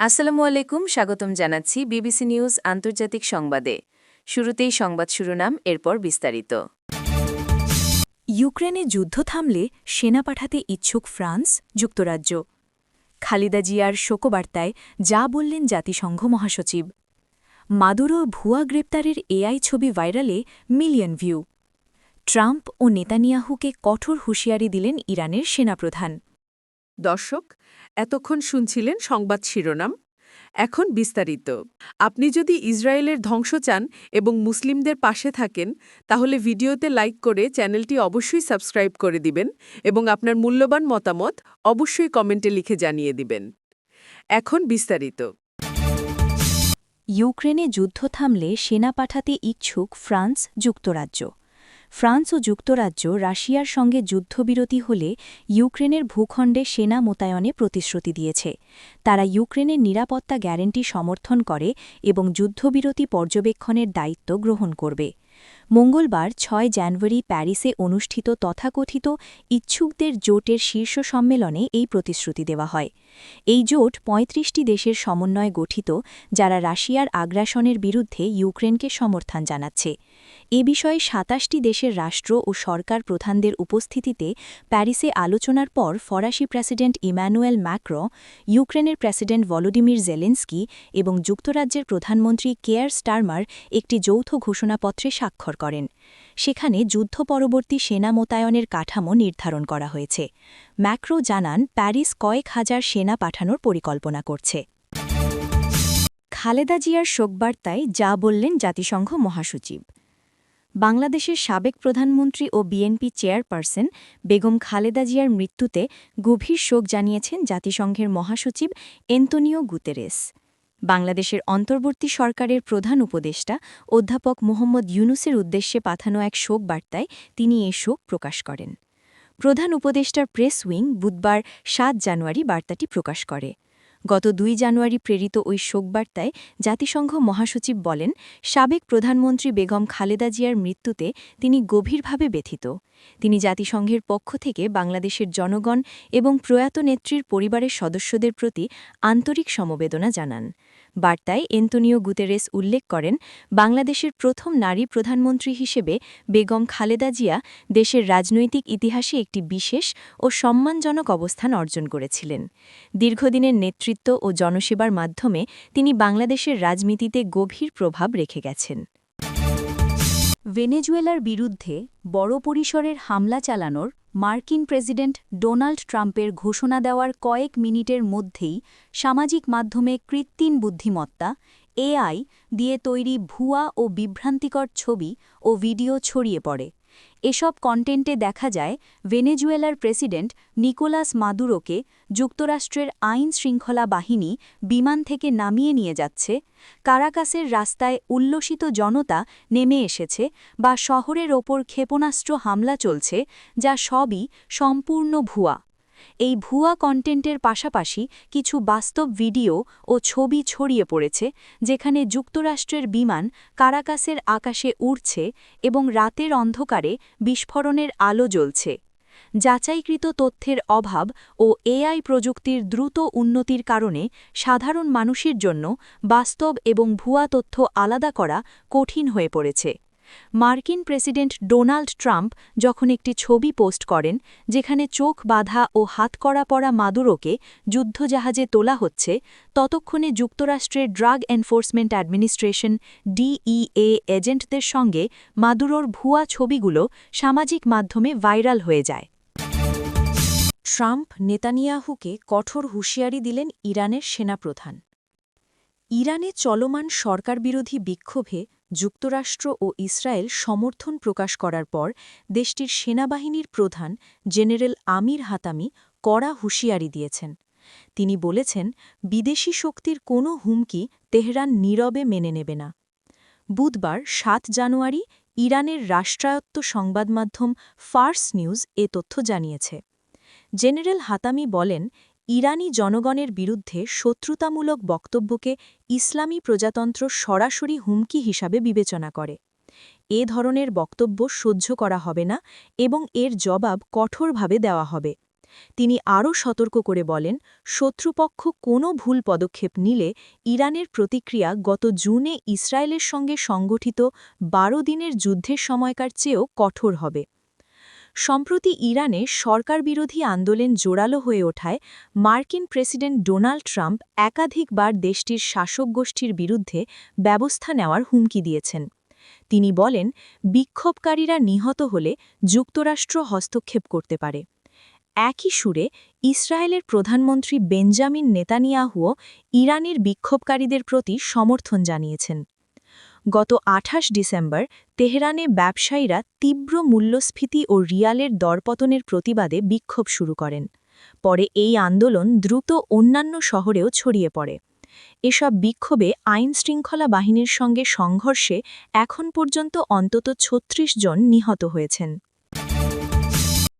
আসসালামু আলাইকুম, স্বাগতম জানাচ্ছি বিবিসি নিউজ আন্তর্জাতিক সংবাদে। শুরুতেই সংবাদ শিরোনাম, এরপর বিস্তারিত। ইউক্রেনে যুদ্ধ থামলে সেনা পাঠাতে ইচ্ছুক ফ্রান্স, যুক্তরাজ্য। খালিদা জিয়ার শোকবার্তায় যা বললেন জাতিসংঘ মহাসচিব। মাদুরো ভুয়া গ্রেপ্তারের এআই ছবি ভাইরালে মিলিয়ন ভিউ। ট্রাম্প ও নেতানিয়াহুকে কঠোর হুঁশিয়ারি দিলেন ইরানের সেনাপ্রধান। দর্শক, এতক্ষণ শুনছিলেন সংবাদ শিরোনাম। এখন বিস্তারিত। আপনি যদি ইসরায়েলের ধ্বংস চান এবং মুসলিমদের পাশে থাকেন, তাহলে ভিডিওতে লাইক করে চ্যানেলটি অবশ্যই সাবস্ক্রাইব করে দিবেন এবং আপনার মূল্যবান মতামত অবশ্যই কমেন্টে লিখে জানিয়ে দিবেন। এখন বিস্তারিত। ইউক্রেনে যুদ্ধ থামলে সেনা পাঠাতে ইচ্ছুক ফ্রান্স যুক্তরাজ্য। ফ্রান্স ও যুক্তরাজ্য রাশিয়ার সঙ্গে যুদ্ধবিরতি হলে ইউক্রেনের ভূখণ্ডে সেনা মোতায়নে প্রতিশ্রুতি দিয়েছে। তারা ইউক্রেনের নিরাপত্তা গ্যারেন্টি সমর্থন করে এবং যুদ্ধবিরতি পর্যবেক্ষণের দায়িত্ব গ্রহণ করবে। মঙ্গলবার ছয় জানুয়ারি প্যারিসে অনুষ্ঠিত তথাকথিত ইচ্ছুকদের জোটের শীর্ষ সম্মেলনে এই প্রতিশ্রুতি দেওয়া হয়। এই জোট ৩৫টি দেশের সমন্বয়ে গঠিত, যারা রাশিয়ার আগ্রাসনের বিরুদ্ধে ইউক্রেনকে সমর্থন জানাচ্ছে। এ বিষয়ে সাতাশটি দেশের রাষ্ট্র ও সরকার প্রধানদের উপস্থিতিতে প্যারিসে আলোচনার পর ফরাসি প্রেসিডেন্ট ইম্যানুয়েল ম্যাক্র ইউক্রেনের প্রেসিডেন্ট ভলোডিমির জেলেন্সকি এবং যুক্তরাজ্যের প্রধানমন্ত্রী কেয়ার স্টারমার একটি যৌথ ঘোষণাপত্রে স্বাক্ষর করেন। সেখানে যুদ্ধ পরবর্তী সেনা মোতায়নের কাঠামো নির্ধারণ করা হয়েছে। ম্যাক্রো জানান, প্যারিস কয়েক হাজার সেনা পাঠানোর পরিকল্পনা করছে। খালেদা জিয়ার শোকবার্তায় যা বললেন জাতিসংঘ মহাসচিব। বাংলাদেশের সাবেক প্রধানমন্ত্রী ও বিএনপি চেয়ারপারসন বেগম খালেদা জিয়ার মৃত্যুতে গভীর শোক জানিয়েছেন জাতিসংঘের মহাসচিব এন্তোনিও গুতেরেস। বাংলাদেশের অন্তর্বর্তী সরকারের প্রধান উপদেষ্টা অধ্যাপক মোহাম্মদ ইউনুসের উদ্দেশ্যে পাঠানো এক শোক বার্তায় তিনি এ শোক প্রকাশ করেন। প্রধান উপদেষ্টার প্রেস উইং বুধবার সাত জানুয়ারি বার্তাটি প্রকাশ করে। গত দুই জানুয়ারি প্রেরিত ওই শোকবার্তায় জাতিসংঘ মহাসচিব বলেন, সাবেক প্রধানমন্ত্রী বেগম খালেদা জিয়ার মৃত্যুতে তিনি গভীরভাবে ব্যথিত। তিনি জাতিসংঘের পক্ষ থেকে বাংলাদেশের জনগণ এবং প্রয়াত নেত্রীর পরিবারের সদস্যদের প্রতি আন্তরিক সমবেদনা জানান। বার্তায় এন্তোনিও গুতেরেস উল্লেখ করেন, বাংলাদেশের প্রথম নারী প্রধানমন্ত্রী হিসেবে বেগম খালেদা জিয়া দেশের রাজনৈতিক ইতিহাসে একটি বিশেষ ও সম্মানজনক অবস্থান অর্জন করেছিলেন। দীর্ঘদিনের নেতৃত্ব ও জনসেবার মাধ্যমে তিনি বাংলাদেশের রাজনীতিতে গভীর প্রভাব রেখে গেছেন। ভেনেজুয়েলার বিরুদ্ধে বড় পরিসরের হামলা চালানোর মার্কিন প্রেসিডেন্ট ডোনাল্ড ট্রাম্পের ঘোষণা দেওয়ার কয়েক মিনিটের মধ্যেই সামাজিক মাধ্যমে কৃত্রিম বুদ্ধিমত্তা এআই দিয়ে তৈরি ভুয়া ও বিভ্রান্তিকর ছবি ও ভিডিও ছড়িয়ে পড়ে। এসব কন্টেন্টে দেখা যায় ভেনেজুয়েলার প্রেসিডেন্ট নিকোলাস মাদুরোকে যুক্তরাষ্ট্রের আইন শৃঙ্খলা বাহিনী বিমান থেকে নামিয়ে নিয়ে যাচ্ছে, কারাকাসের রাস্তায় উল্লসিত জনতা নেমে এসেছে বা শহরের ওপর ক্ষেপণাস্ত্র হামলা চলছে, যা সবই সম্পূর্ণ ভুয়া। এই ভুয়া কন্টেন্টের পাশাপাশি কিছু বাস্তব ভিডিও ও ছবি ছড়িয়ে পড়েছে, যেখানে যুক্তরাষ্ট্রের বিমান কারাকাসের আকাশে উড়ছে এবং রাতের অন্ধকারে বিস্ফোরণের আলো জ্বলছে। যাচাইকৃত তথ্যের অভাব ও এআই প্রযুক্তির দ্রুত উন্নতির কারণে সাধারণ মানুষের জন্য বাস্তব এবং ভুয়া তথ্য আলাদা করা কঠিন হয়ে পড়েছে। মার্কিন প্রেসিডেন্ট ডোনাল্ড ট্রাম্প যখন একটি ছবি পোস্ট করেন, যেখানে চোখ বাঁধা ও হাতকড়া পড়া মাদুরোকে যুদ্ধজাহাজে তোলা হচ্ছে, ততক্ষণে যুক্তরাষ্ট্রের ড্রাগ এনফোর্সমেন্ট অ্যাডমিনিস্ট্রেশন ডিইএ এজেন্টদের সঙ্গে মাদুরোর ভুয়া ছবিগুলো সামাজিক মাধ্যমে ভাইরাল হয়ে যায়। ট্রাম্প নেতানিয়াহুকে কঠোর হুঁশিয়ারি দিলেন ইরানের সেনাপ্রধান। ইরানে চলমান সরকারবিরোধী বিক্ষোভে যুক্তরাষ্ট্র ও ইসরায়েল সমর্থন প্রকাশ করার পর দেশটির সেনাবাহিনীর প্রধান জেনারেল আমির হাতামি কড়া হুঁশিয়ারি দিয়েছেন। তিনি বলেছেন, বিদেশি শক্তির কোনো হুমকি তেহরান নীরবে মেনে নেবে না। বুধবার সাত জানুয়ারি ইরানের রাষ্ট্রায়ত্ত সংবাদমাধ্যম ফার্স নিউজ এ তথ্য জানিয়েছে। জেনারেল হাতামি বলেন ইরানি জনগণের বিরুদ্ধে শত্রুতামূলক বক্তব্যকে ইসলামী প্রজাতন্ত্র সরাসরি হুমকি হিসাবে বিবেচনা করে। এ ধরনের বক্তব্য সহ্য করা হবে না এবং এর জবাব কঠোরভাবে দেওয়া হবে। তিনি আরও সতর্ক করে বলেন, শত্রুপক্ষ কোনো ভুল পদক্ষেপ নিলে ইরানের প্রতিক্রিয়া গত জুনে ইসরায়েলের সঙ্গে সংগঠিত বারো দিনের যুদ্ধের সময়কার চেয়েও কঠোর হবে। সম্প্রতি ইরানে সরকার বিরোধী আন্দোলন জোরালো হয়ে ওঠায় মার্কিন প্রেসিডেন্ট ডোনাল্ড ট্রাম্প একাধিকবার দেশটির শাসক গোষ্ঠীর বিরুদ্ধে ব্যবস্থা নেওয়ার হুমকি দিয়েছেন। তিনি বলেন, বিক্ষোভকারীরা নিহত হলে যুক্তরাষ্ট্র হস্তক্ষেপ করতে পারে। একই সুরে ইসরায়েলের প্রধানমন্ত্রী বেঞ্জামিন নেতানিয়াহুও ইরানের বিক্ষোভকারীদের প্রতি সমর্থন জানিয়েছেন। গত আঠাশ ডিসেম্বর তেহরানে ব্যবসায়ীরা তীব্র মূল্যস্ফীতি ও রিয়ালের দরপতনের প্রতিবাদে বিক্ষোভ শুরু করেন। পরে এই আন্দোলন দ্রুত অন্যান্য শহরেও ছড়িয়ে পড়ে। এসব বিক্ষোভে আইন শৃঙ্খলা বাহিনীর সঙ্গে সংঘর্ষে এখন পর্যন্ত অন্তত ৩৬ জন নিহত হয়েছেন।